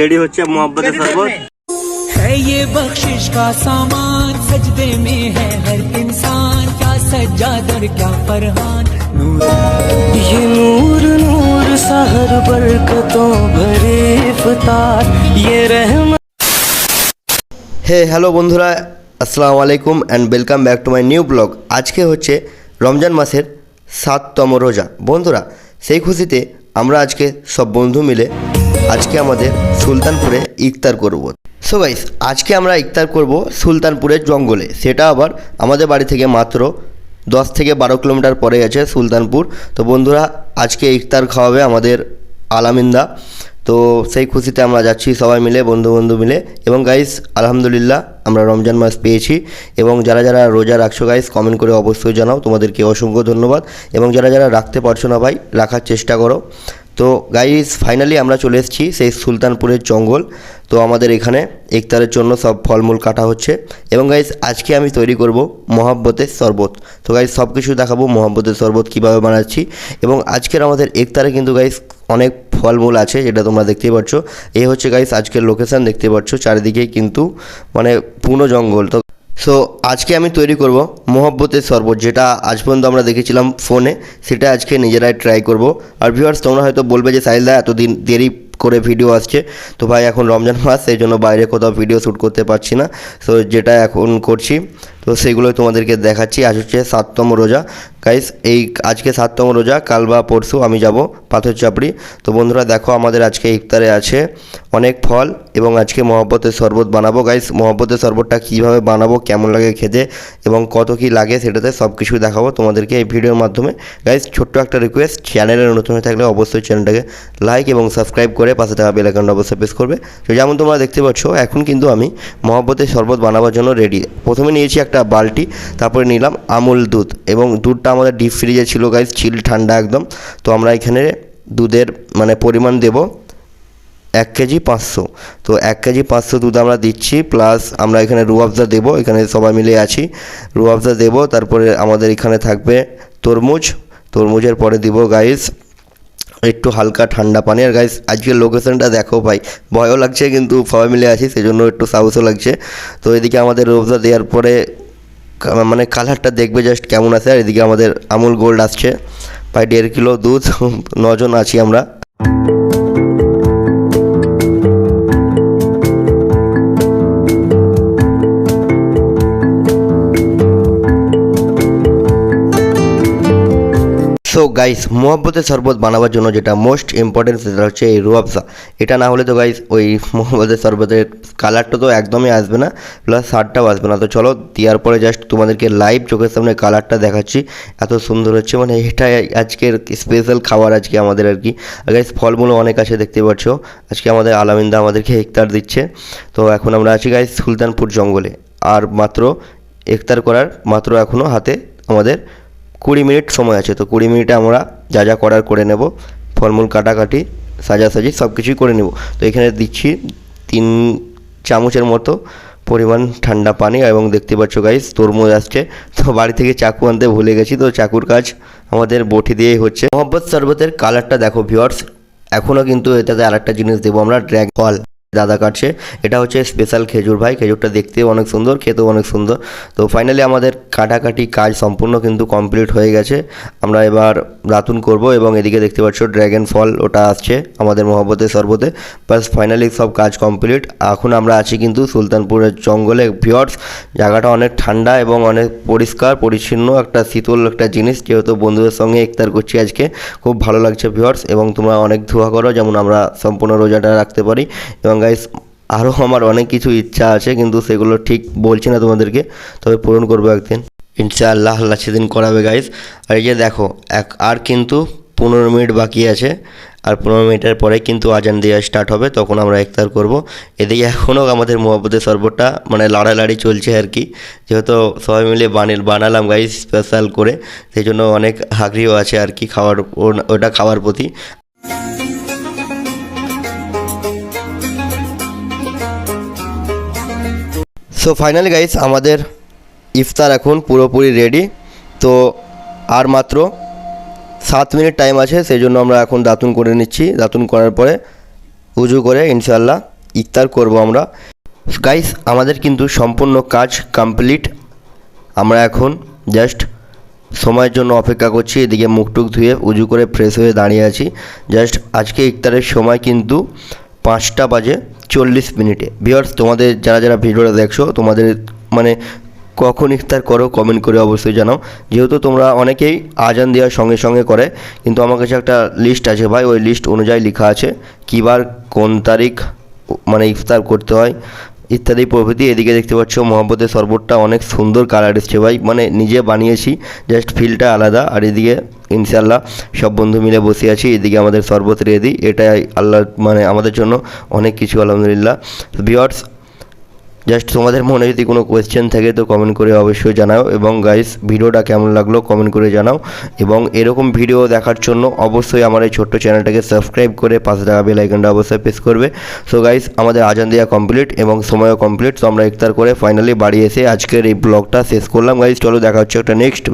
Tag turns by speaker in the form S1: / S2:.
S1: Ready হচ্ছে মোহাম্মতের শরবত
S2: है ये बख्शिश का सामान सजदे में है हर इंसान क्या सज्जाद और क्या फरहान नूर
S3: ये नूर नूर सहर बरकतों भरे इफ्तार ये रहमत
S4: হে হ্যালো বন্ধুরা আসসালামু আলাইকুম and welcome back to my new blog আজকে হচ্ছে রমজান মাসের সাততম রোজা বন্ধুরা সেই খুশিতে আমরা আজকে সব বন্ধু মিলে আজকে আমাদের সুলতানপুরে ইফতার করব। সো গাইস আজকে আমরা ইফতার করব সুলতানপুরের জঙ্গলে। সেটা আবার আমাদের বাড়ি থেকে মাত্র দশ থেকে বারো কিলোমিটার পরে আছে সুলতানপুর। তো বন্ধুরা, আজকে ইফতার খাওয়াবে আমাদের আলামিন্দা। তো সেই খুশিতে আমরা যাচ্ছি সবাই মিলে বন্ধু বন্ধু মিলে। এবং গাইস আলহামদুলিল্লাহ, আমরা রমজান মাস পেয়েছি। এবং যারা যারা রোজা রাখছো গাইস কমেন্ট করে অবশ্যই জানাও। তোমাদেরকে অসংখ্য ধন্যবাদ। এবং যারা যারা রাখতে পারছ না ভাই, রাখার চেষ্টা করো। তো গাইস ফাইনালি আমরা চলে এসেছি সেই সুলতানপুরের জঙ্গল। তো আমাদের এখানে ইফতারের জন্য সব ফলমূল কাটা হচ্ছে। এবং গাইস আজকে আমি তৈরি করব মহাব্বতের শরবত। তো গাইস সব কিছু দেখাবো মহাব্বতের শরবত কীভাবে বানাচ্ছি। এবং আজকের আমাদের ইফতারে কিন্তু গাইস অনেক ফলমূল আছে, যেটা তোমরা দেখতেই পাচ্ছ। এই হচ্ছে গাইস আজকের লোকেশন দেখতে পাচ্ছ, চারিদিকেই কিন্তু মানে পুরো জঙ্গল। তো সো আজকে আমি তৈরি করব মোহব্বতের শরবত, যেটা আজ পর্যন্ত আমরা দেখেছিলাম ফোনে। সেটা আজকে নিজেরাই ট্রাই করব। আর ভিউয়ার্স তোমরা হয়তো বলবে যে সাইলদা এতদিন দেরি করে ভিডিও আসছে। তো ভাই, এখন রমজান মাস, সেই জন্য বাইরে কোথাও ভিডিও শ্যুট করতে পারছি না। সো যেটা এখন করছি তো সেগুলোই তোমাদেরকে দেখাচ্ছি। আজ হচ্ছে সাততম রোজা। গাইস এই আজকে সাততম রোজা, কাল বা পরশু আমি যাব পাথর চাপড়ি তো বন্ধুরা, দেখো আমাদের আজকে ইফতারে আছে অনেক ফল এবং আজকে মহব্বতের শরবত বানাবো। গাইস মহব্বতের শরবতটা কীভাবে বানাবো, কেমন লাগে খেতে এবং কত কী লাগে সেটাতে সব কিছু দেখাবো তোমাদেরকে এই ভিডিওর মাধ্যমে। গাইস ছোট্ট একটা রিকোয়েস্ট চ্যানেলে নতুন হয়ে থাকলে অবশ্যই চ্যানেলটাকে লাইক এবং সাবস্ক্রাইব করে পাশে থাকা বেল আইকনটা অবশ্যই প্রেস করবে। তো যেমন তোমরা দেখতে পাচ্ছ, এখন কিন্তু আমি মহব্বতের শরবত বানাবার জন্য রেডি প্রথমে নিয়েছি একটা বালতি, তারপরে নিলাম আমুল দুধ এবং দুধটা আমাদের ডিপ ফ্রিজে ছিল গাইস চিল ঠান্ডা একদম। তো আমরা এখানে দুধের মানে পরিমাণ দেব এক কেজি পাঁচশো। তো এক কেজি পাঁচশো দুধ আমরা দিচ্ছি প্লাস আমরা এখানে রুয়াবজা দেবো, এখানে সবাই মিলে আছি। রুয়াবজা দেবো, তারপরে আমাদের এখানে থাকবে তরমুজ। তরমুজের পরে দিব গাইস একটু হালকা ঠান্ডা পানি। আর গাইস আজকের লোকেশনটা দেখো ভাই, ভয়ও লাগছে কিন্তু সবাই মিলে আছি, সেজন্য একটু সাহসও লাগছে। তো এদিকে আমাদের রোবজা দেওয়ার পরে মানে কালারটা দেখবে জাস্ট কেমন আছে। আর এদিকে আমাদের আমুল গোল্ড আসছে। প্রায় দেড় কিলো দুধ, নজন আছি আমরা। সো গাইস মোহাব্বতের শরবত বানাবার জন্য যেটা মোস্ট ইম্পর্টেন্ট সেটা হচ্ছে এই রুয়াবসা এটা না হলে তো গাইস ওই মোহাম্মদের শরবতের কালারটা তো একদমই আসবে না প্লাস স্বাদটাও আসবে না। তো চলো, দেওয়ার পরে জাস্ট তোমাদেরকে লাইভ চোখের সামনে কালারটা দেখাচ্ছি। এত সুন্দর হচ্ছে মানে এটাই আজকের স্পেশাল খাবার আজকে আমাদের আর কি। গাইস ফলমূলও অনেক আছে, দেখতে পাচ্ছ। আজকে আমাদের আলামিন্দা আমাদেরকে ইফতার দিচ্ছে। তো এখন আমরা আছি গাইস সুলতানপুর জঙ্গলে। আর মাত্র ইফতার করার, মাত্র এখনও হাতে আমাদের কুড়ি মিনিট সময় আছে, তো কুড়ি মিনিটে আমরা যা যা করার করে নেব, ফলমূল কাটাকাটি, সাজাসাজি সব কিছুই করে নেব। তো এখানে দিচ্ছি তিন চামচের মতো পরিমাণ ঠান্ডা পানি এবং দেখতে পাচ্ছ গাইস তরমুজ আসছে। তো বাড়ি থেকে চাকু আনতে ভুলে গেছি, তো চাকুর কাজ আমাদের বটি দিয়েই হচ্ছে। মোহব্বত শরবতের কালারটা দেখো ভিওর্স এখনও কিন্তু এটাতে আরেকটা জিনিস দেবো আমরা ড্র্যাগ ফল। দাদা কাটছে। এটা হচ্ছে স্পেশাল খেজুর ভাই। খেজুরটা দেখতেও অনেক সুন্দর, খেতেও অনেক সুন্দর। তো ফাইনালি আমাদের কাটাকাটি কাজ সম্পূর্ণ কিন্তু কমপ্লিট হয়ে গেছে। আমরা এবার রাতুন করব এবং এদিকে দেখতে পাচ্ছ ড্র্যাগন ফল ওটা আসছে আমাদের মহব্বতের সর্বতে বাস ফাইনালি সব কাজ কমপ্লিট এখন আমরা আছি কিন্তু সুলতানপুরের জঙ্গলে ভিওর্স জায়গাটা অনেক ঠান্ডা এবং অনেক পরিষ্কার, পরিচ্ছন্ন একটা শীতল একটা জিনিস। যেহেতু বন্ধুদের সঙ্গে ইফতার করছি আজকে, খুব ভালো লাগছে ভিওর্স এবং তোমরা অনেক ধোয়া করো, যেমন আমরা সম্পূর্ণ রোজাটা রাখতে পারি। এবং গাইস আরও আমার অনেক কিছু ইচ্ছা আছে, কিন্তু সেগুলো ঠিক বলছি না তোমাদেরকে, তবে পূরণ করব একদিন। ইনশাআল্লাহ আল্লাহ সেদিন করাবে গাইস আর এই যে দেখো, এক, আর কিন্তু পনেরো মিনিট বাকি আছে, আর পনেরো মিনিটের পরে কিন্তু আজান দেওয়া স্টার্ট হবে, তখন আমরা ইফতার করব। এদিকে এখনও আমাদের মোহাম্মদের শরবতটা মানে লাড়ালাড়ি চলছে আর কি। যেহেতু সবাই মিলে বানিয়ে বানালাম গাইস স্পেশাল করে, সেই জন্য অনেক আগ্রহ আছে আর কি খাওয়ার ওটা খাওয়ার প্রতি। সো ফাইনালি গাইস আমাদের ইফতার এখন পুরোপুরি রেডি তো আর মাত্র সাত মিনিট টাইম আছে, সেই জন্য আমরা এখন দাতুন করে নিচ্ছি। দাতুন করার পরে উজু করে ইনশাল্লাহ ইফতার করব আমরা। গাইস আমাদের কিন্তু সম্পূর্ণ কাজ কমপ্লিট আমরা এখন জাস্ট সময়ের জন্য অপেক্ষা করছি, এদিকে মুখ টুক ধুয়ে উজু করে ফ্রেশ হয়ে দাঁড়িয়ে আছি। জাস্ট আজকে ইফতারের সময় কিন্তু পাঁচটা বাজে। চল্লিশ মিনিটে। ভিওর্স তোমাদের যারা যারা ভিডিওটা দেখছ, তোমাদের মানে কখন ইফতার করো কমেন্ট করে অবশ্যই জানাও। যেহেতু তোমরা অনেকেই আজান দেওয়ার সঙ্গে সঙ্গে করে, কিন্তু আমার কাছে একটা লিস্ট আছে ভাই, ওই লিস্ট অনুযায়ী লেখা আছে, কিবার কোন তারিখ মানে ইফতার করতে হয়। ইত্যাদি প্রভৃতি এদিকে দেখতে পাচ্ছ, মহাব্বতের শরবতটা অনেক সুন্দর কালার এসছে ভাই। মানে নিজে বানিয়েছি জাস্ট ফিলটা আলাদা। আর এদিকে ইনশাল্লাহ সব বন্ধু মিলে বসে আছি, এদিকে আমাদের শরবত রেডি এটাই আল্লাহ মানে আমাদের জন্য অনেক কিছু, আলহামদুলিল্লাহ। ভিওয়ার্স জাস্ট তোমাদের মনে যদি কোনো কোয়েশ্চেন থাকে তো কমেন্ট করে অবশ্যই জানাও এবং গাইস ভিডিওটা কেমন লাগল কমেন্ট করে জানাও এবং এরকম ভিডিও দেখার জন্য অবশ্যই আমার এই ছোট্ট চ্যানেলটাকে সাবস্ক্রাইব করে পাশে থাকা বেল অবশ্যই প্রেস করবে। সো গাইস আমাদের আজান দেওয়া কমপ্লিট এবং সময়ও কমপ্লিট তো আমরা ইফতার করে ফাইনালি বাড়ি এসে আজকের এই ব্লগটা শেষ করলাম। গাইস চলো দেখা হচ্ছে একটা নেক্সট